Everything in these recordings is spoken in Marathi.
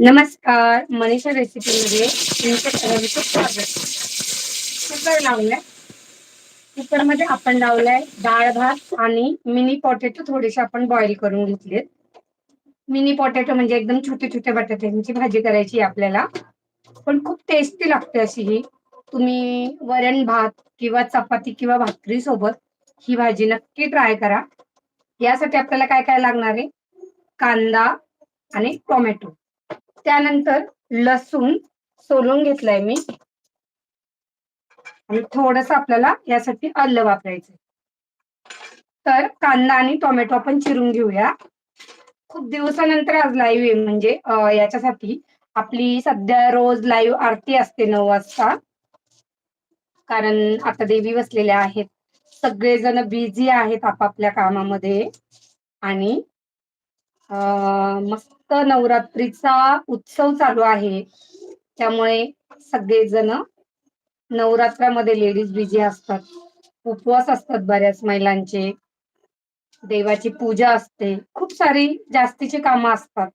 नमस्कार मनीषा रेसिपी मध्ये तुमचं सर्वांचं स्वागत. कुकर लावलाय. कुकरमध्ये आपण लावलाय डाळ भात आणि मिनी पोटॅटो थोडेसे आपण बॉईल करून घेतलेत. मिनी पोटॅटो म्हणजे एकदम छोटे छोटे बटाट्यांची भाजी करायची आहे आपल्याला. पण खूप टेस्टी लागते अशी ही. तुम्ही वरण भात किंवा चपाती किंवा भाकरी सोबत ही भाजी नक्की ट्राय करा. यासाठी आपल्याला काय काय लागणार आहे? कांदा आणि टोमॅटो त्यानंतर लसूण सोलून घेतलाय मी. आणि थोडस आपल्याला यासाठी आलं वापरायचं तर कांदा आणि टोमॅटो आपण चिरून घेऊया. खूप दिवसानंतर आज लाईव्ह आहे म्हणजे याच्यासाठी. आपली सध्या रोज लाईव्ह आरती असते नऊ वाजता. कारण आता देवी बसलेल्या आहेत. सगळेजण बिझी आहेत आपापल्या कामामध्ये. आणि मस्त नवरात्रीचा उत्सव चालू आहे. त्यामुळे सगळेजण नवरात्रामध्ये लेडीज बिझी असतात. उपवास असतात बऱ्याच महिलांचे. देवाची पूजा असते. खूप सारी जास्तीची कामं असतात.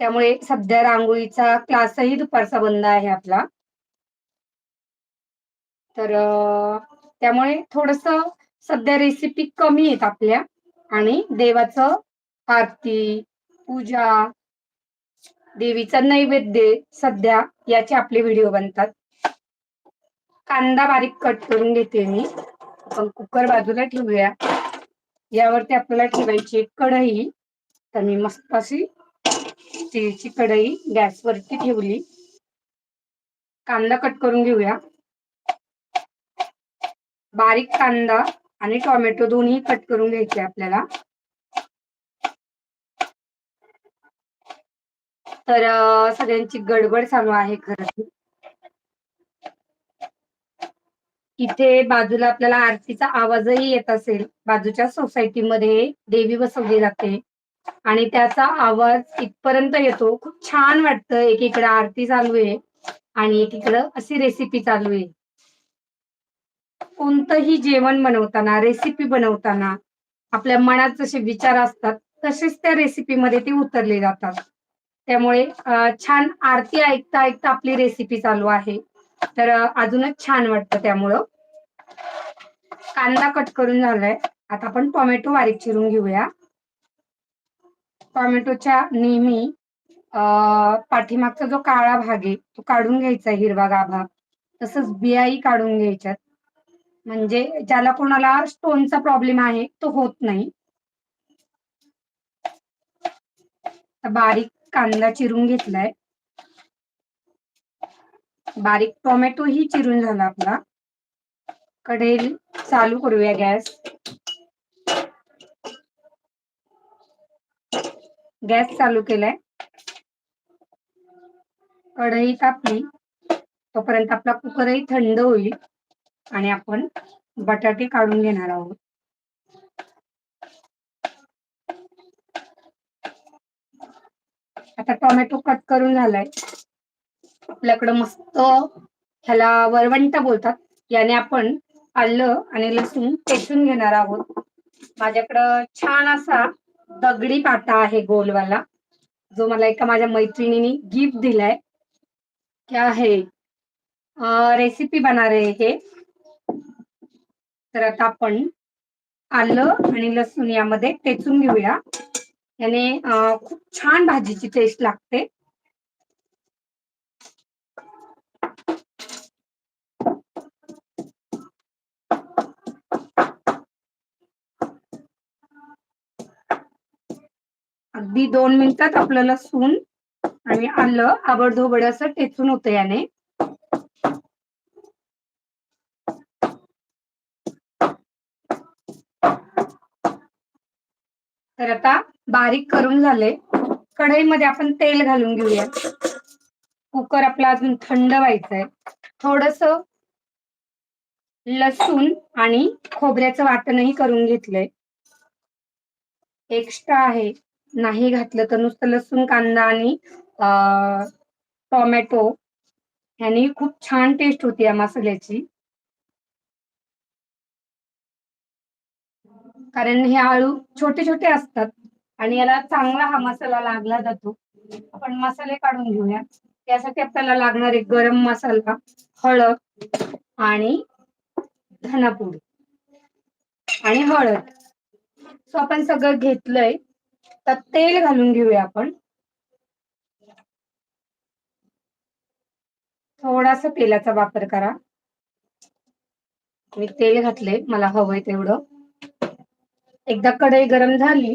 त्यामुळे सध्या रांगोळीचा क्लासही दुपारचा बंद आहे आपला. तर त्यामुळे थोडस सध्या रेसिपी कमी आहेत आपल्या. आणि देवाचं आरती पूजा देवीचा नैवेद्य सध्या याचे आपले व्हिडिओ बनतात. कांदा बारीक कट करून घेते मी. आपण कुकर बाजूला ठेवूया. यावरती आपल्याला ठेवायची कढई. तर मी मस्त अशी स्टीलची कढई गॅसवरती ठेवली. कांदा कट करून घेऊया. बारीक कांदा आणि टोमॅटो दोन्ही कट करून घ्यायचे आपल्याला. तर सगळ्यांची गडबड चालू आहे खरं इथे बाजूला आपल्याला आरतीचा आवाजही येत असेल. बाजूच्या सोसायटीमध्ये देवी बसवली जाते. आणि त्याचा आवाज इथपर्यंत येतो. खूप छान वाटतं. एकीकडे आरती चालू आहे आणि एकीकडं अशी रेसिपी चालू आहे. कोणतंही जेवण बनवताना रेसिपी बनवताना आपल्या मनात जसे विचार असतात तसेच त्या रेसिपीमध्ये ते उतरले जातात. त्यामुळे छान आरती ऐकता ऐकता आपली रेसिपी चालू आहे. तर अजूनच छान वाटतं त्यामुळं. कांदा कट करून झालाय. आता आपण टोमॅटो बारीक चिरून घेऊया. टोमॅटोच्या नेहमी पाठीमागचा जो काळा भाग आहे तो काढून घ्यायचा हिरवा गाभा. तसंच बियाही काढून घ्यायच्यात. म्हणजे ज्याला कोणाला स्टोनचा प्रॉब्लेम आहे तो होत नाही. बारीक कांदा चिरून घेतलाय. बारीक टोमॅटो ही चिरून झाला आपला. कढई चालू करूया गॅस. गॅस चालू केलाय. कढई तापली तोपर्यंत आपला कुकरही थंड होईल. आणि आपण बटाटे काढून घेणार आहोत. आता टोमॅटो कट करून झालाय. आपल्याकडं मस्त ह्याला वरवंट बोलतात. याने आपण आलं आणि लसूण पेसून घेणार आहोत. माझ्याकडं छान असा दगडी पाटा आहे गोलवाला. जो मला एका माझ्या मैत्रिणीने गिफ्ट दिलाय. क्या है? रेसिपी बना रहे हे. तर आता आपण आलं आणि लसूण यामध्ये टेचून घेऊया. याने खूप छान भाजीची टेस्ट लागते. अगदी दोन मिनिटात आपलं लसूण आणि आलं आबडधोबड असं टेचून होतं याने. तर आता बारीक करून झाले. कढईमध्ये आपण तेल घालून घेऊया. कुकर आपला अजून थंड व्हायचंय. थोडस लसूण आणि खोबऱ्याचं वाटणही करून घेतलंय. एक्स्ट्रा आहे. नाही घातलं तर नुसतं लसूण कांदा आणि टोमॅटो. ह्यानी खूप छान टेस्ट होती या मसाल्याची. कारण हे आळू छोटे छोटे असतात आणि याला चांगला हा मसाला लागला जातो. आपण मसाले काढून घेऊया. त्यासाठी आपल्याला लागणार आहे गरम मसाला हळद आणि धनापूड आणि हळद. सो आपण सगळं घेतलंय. तर तेल घालून घेऊया आपण. थोडासा तेलाचा वापर करा. मी तेल घातले मला हवंय तेवढं. एकदा कढई गरम झाली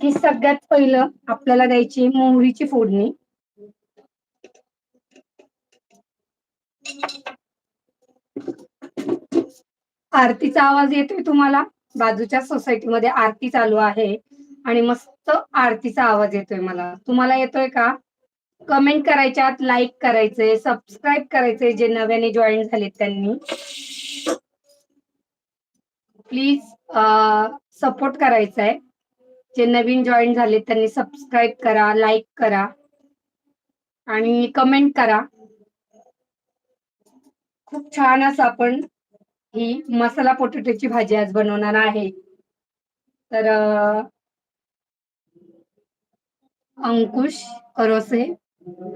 की सगळ्यात पहिलं आपल्याला द्यायची मोहरीची फोडणी. आरतीचा आवाज येतोय तुम्हाला? बाजूच्या सोसायटीमध्ये आरती चालू आहे आणि मस्त आरतीचा आवाज येतोय मला. तुम्हाला येतोय का? कमेंट करायच्यात लाईक करायचे सबस्क्राईब करायचे जे नव्याने जॉईन झालेत त्यांनी. प्लीज सपोर्ट करायचा आहे जे नवीन जॉईन झाले त्यांनी सबस्क्राईब करा लाईक करा. आणि कमेंट करा. खूप छान असं आपण ही मसाला पोटॅटोची भाजी आज बनवणार आहे. तर अंकुश करोसे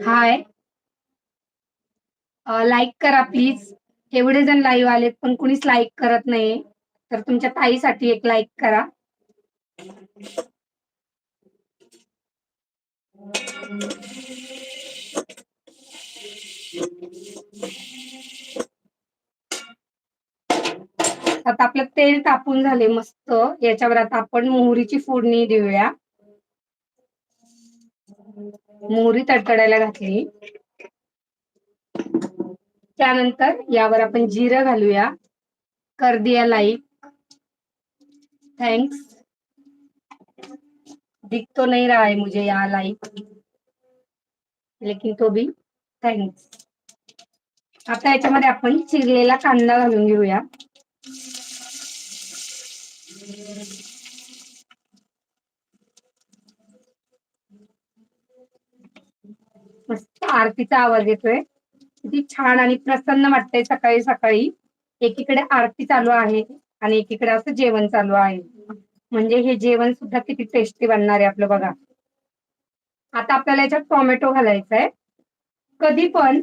हाय लाईक करा प्लीज एवढे जण लाईव्ह आलेत पण कुणीच लाईक करत नाही तर तुमच्या ताईसाठी एक लाईक करा. आता आपलं तेल तापून झाले मस्त. याच्यावर आता आपण मोहरीची फोडणी देऊया. मोहरी तडतडायला घातली. त्यानंतर यावर आपण जिरं घालूया. कर दिया लाईक थँक्स दिख तो नहीं रहा है मुझे यहाँ लाइव लेकिन तो भी थँक्स आता याच्यामध्ये आपण चिरलेला कांदा घालून घेऊया. मस्त आरतीचा आवाज येतोय. किती छान आणि प्रसन्न वाटतंय सकाळी सकाळी. एकीकडे आरती चालू आहे. आणि एकीकडे असं जेवण चालू आहे. म्हणजे हे जेवण सुद्धा किती टेस्टी बनणार आहे आपलं बघा. आता आपल्याला याच्यात टोमॅटो घालायचा आहे. कधी पण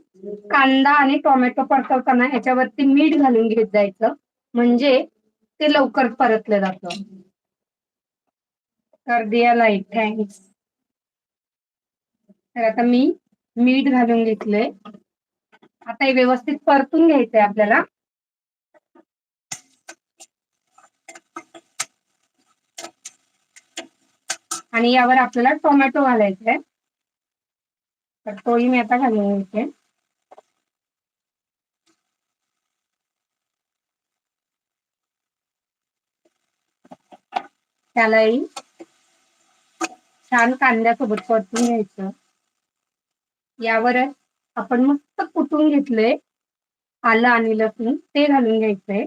कांदा आणि टोमॅटो परतवताना याच्यावरती मीठ घालून घेत जायचं. म्हणजे ते लवकर परतलं जातं. तर दिया लाइट थँक्स तर आता मी मीठ घालून घेतलंय. आता हे व्यवस्थित परतून घ्यायचंय आपल्याला. आणि यावर आपल्याला टोमॅटो घालायचा. आहे तर तोही मी आता घालून घेते. त्यालाही छान कांद्यासोबत परतून घ्यायचं. यावर आपण मस्त कुटून घेतलंय आलं आणि लसूण ते घालून घ्यायचंय.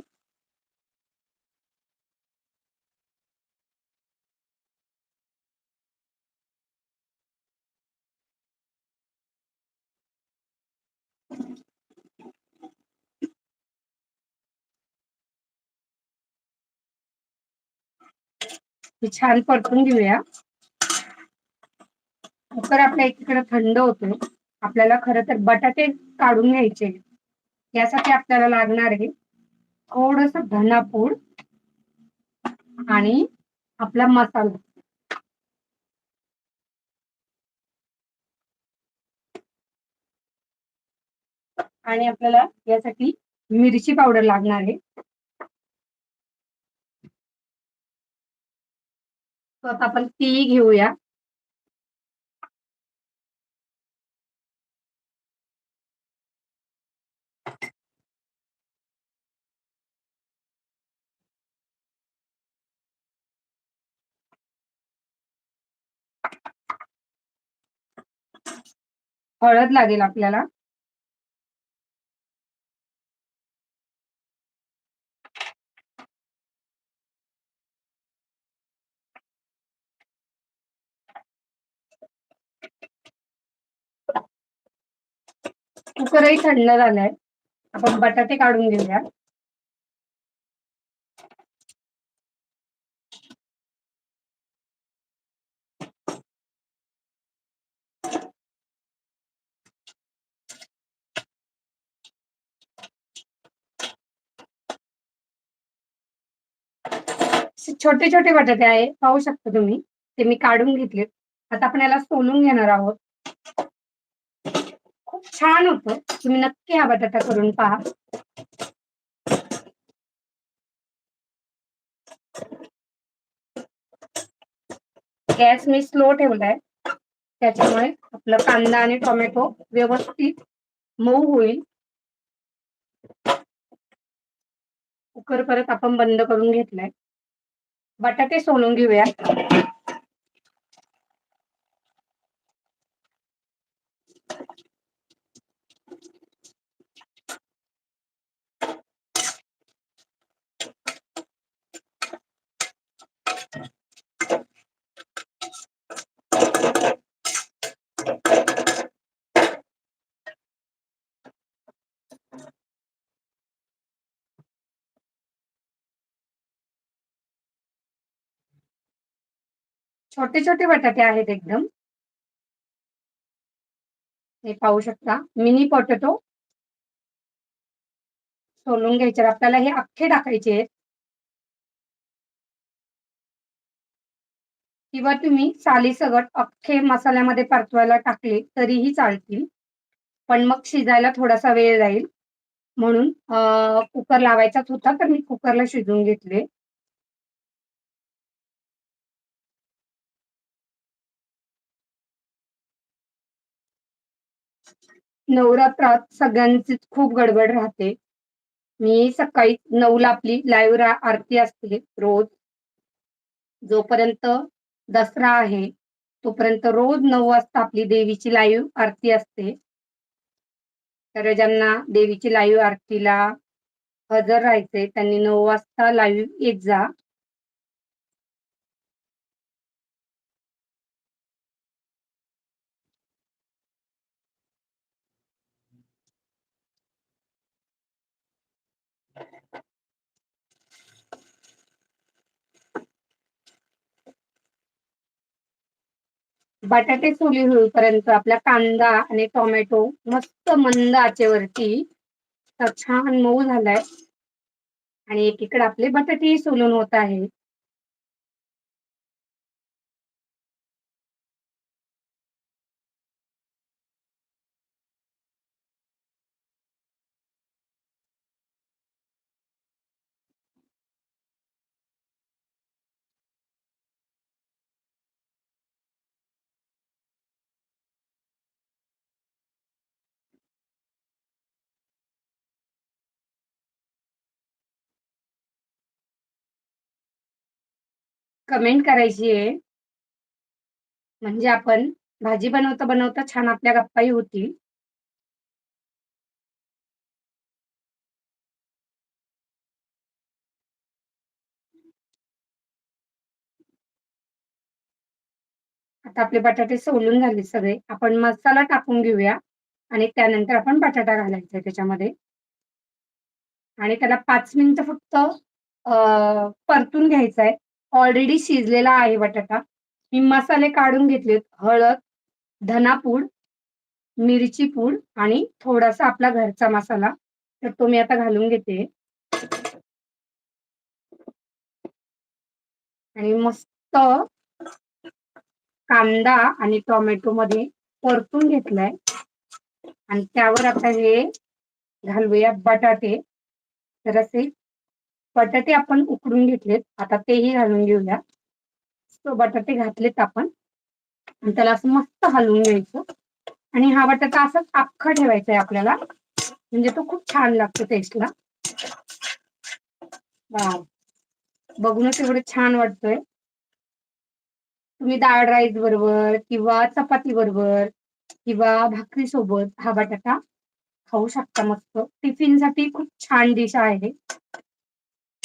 हे छान परतून घेऊया. कुकर आपल्या एकीकडे थंड होतो आपल्याला खर तर बटाटे काढून घ्यायचे यासाठी आपल्याला लागणार आहे थोडस धनापूड आणि आपला मसाला. आणि आपल्याला यासाठी मिरची पावडर लागणार आहे. आता आपण ती घेऊया. हळद लागेल आपल्याला. कुकरही थंड झालाय आपण बटाटे काढून घेऊया. छोटे छोटे बटाटे आहे. पाहू शकता तुम्ही. ते मी काढून घेतले आता आपण याला सोलून घेणार आहोत. खूप छान होतो. तुम्ही नक्की हा बटाटा करून पहा. गॅस मी स्लो ठेवलाय. त्याच्यामुळे आपलं कांदा आणि टोमॅटो व्यवस्थित मऊ होईल. कुकर परत आपण बंद करून घेतलाय. बटाटे सोलून घेऊया छोटे छोटे बटाटे आहेत एकदम. हे पाहू शकता. मिनी पोटॅटो सोलून आपल्याला हे अख्खे आहेत. किंवा तुम्ही सालीसगट अख्खे मसाल्यामध्ये परतवायला टाकले तरीही चालतील. पण मग शिजायला थोडासा वेळ जाईल. म्हणून कुकर लावायचाच होता तर मी कुकरला शिजवून घेतले. नवरात्रात सगळ्यांची खूप गडबड राहते. मी सकाळी नऊला आपली लाईव्ह आरती असते रोज. जोपर्यंत दसरा आहे तोपर्यंत रोज नऊ वाजता आपली देवीची लाईव्ह आरती असते. तर ज्यांना देवीची लाईव्ह आरतीला हजर राहायचे त्यांनी नऊ वाजता लाईव्ह येत जा. बटाटे सोली होईपर्यंत आपला कांदा आणि टोमॅटो मस्त मंद आचेवरती छान मऊ झालाय. आणि एकीकडे आपले बटाटेही सोलून होत आहे कमेंट करायची आहे. म्हणजे आपण भाजी बनवता बनवता छान आपल्या गप्पाही होतील. आता आपले बटाटे सोलून झाले सगळे. आपण मसाला टाकून घेऊया आणि त्यानंतर आपण बटाटा घालायचा त्याच्यामध्ये. आणि त्याला पाच मिनिटं फक्त परतून घ्यायचा आहे. ऑलरेडी शिजलेला आहे बटाटा. मी मसाले काढून घेतलेत. हळद धनापूड मिरची पूड आणि थोडासा आपला घरचा मसाला. तर तो मी आता घालून घेते. आणि मस्त कांदा आणि टोमॅटो मध्ये परतून घेतलाय. आणि त्यावर आता हे घालूया बटाटे. तर असे बटाटे आपण उकडून घेतलेत. आता तेही घालून घेऊया. सो बटाटे घातलेत आपण. आणि त्याला असं मस्त हलवून घ्यायचं. आणि हा बटाटा असाच अख्खा ठेवायचा आहे आपल्याला. म्हणजे तो खूप छान लागतो टेस्टला बघूनच एवढं छान वाटतोय. तुम्ही डाळ राईस बरोबर किंवा चपाती बरोबर किंवा भाकरी सोबत हा बटाटा खाऊ शकता मस्त. टिफिनसाठी खूप छान डिश आहे.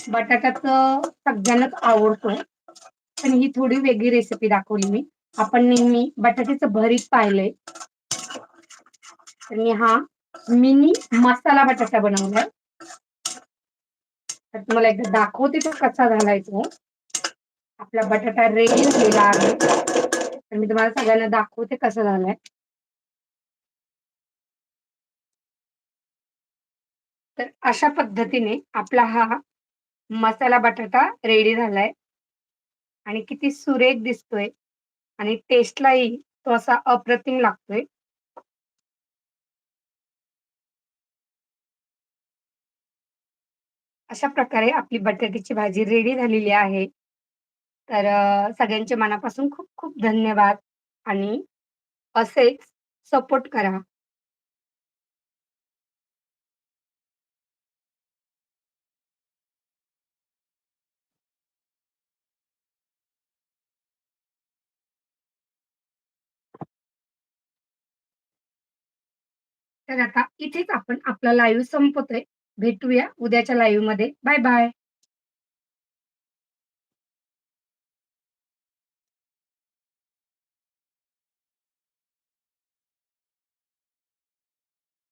बटाट्याचं सगळ्यांनाच आवडतो पण ही थोडी वेगळी रेसिपी दाखवली मी. आपण नेहमी बटाट्याचं भरीत पाहिलंय. तर मी हा मिनी मसाला बटाटा बनवलाय. तर तुम्हाला एकदा दाखवते तो कसा घालायचो. आपला बटाटा रेडी केला आहे. तर मी तुम्हाला सगळ्यांना दाखवते कसं झालाय. तर अशा पद्धतीने आपला हा मसाला बटाटा रेडी झालाय आणि किती सुरेख दिसतोय आणि टेस्टलाही तो असा अप्रतिम लागतोय. अशा प्रकारे आपली बटाट्याची भाजी रेडी झालेली आहे. तर सगळ्यांच्या सगळ्यांचे मनापासून खूप खूप धन्यवाद आणि असेच सपोर्ट करा. तर आता इथेच आपण आपला लाईव्ह संपतोय भेटूया उद्याच्या लाईव्हमध्ये. Bye bye.